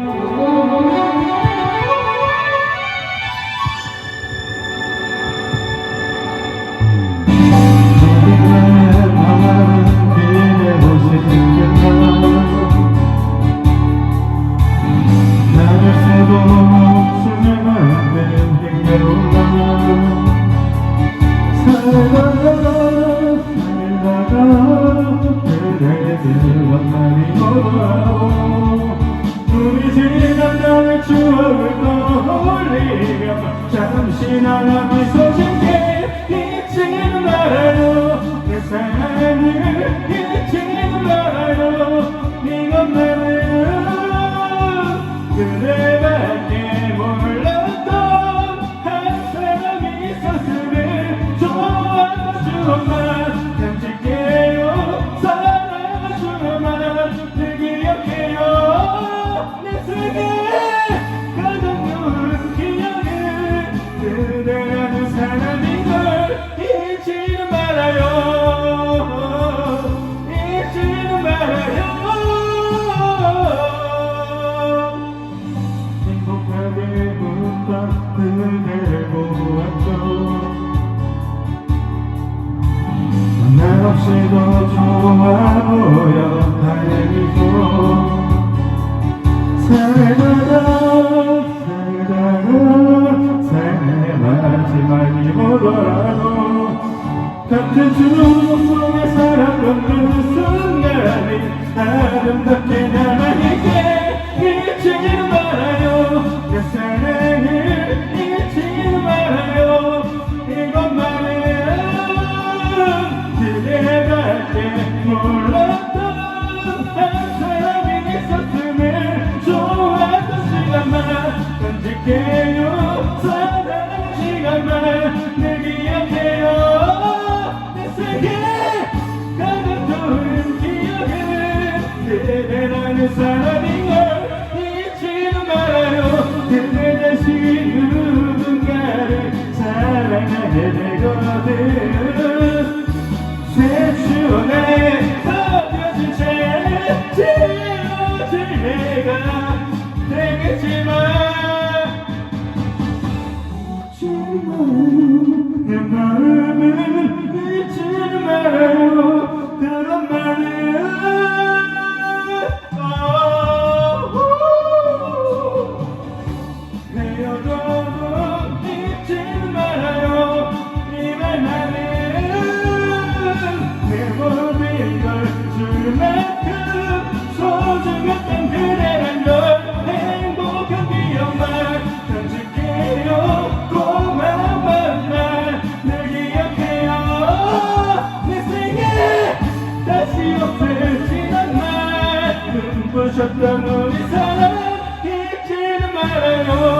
우 잠시 사람인 걸 잊지는 말아요. 잊지는 말아요. 행복하게 웃던 그대를 보았죠. 날 없이도 좋아 보여 다행이죠 살다가 같은 추억 속에 살았던 그 순간이 아름답게 남아있게 잊지는 말아요. 내 사랑을 잊지는 말아요. 이것만은 그대밖에 몰랐던 한 사람이 있었음을 좋아했던 시간만. 간직해요. 사랑하는 시간만. 늘기 새 추억에 덮여진 채 지워질 내가 되겠지만 내 마음은 만큼 소중했던 그대란 걸 행복한 기억만 간직해요. 고마운 늘 기억해요. 내 생에 다시 없어진 않나 눈부셨던 우리 사랑 잊지는 말아요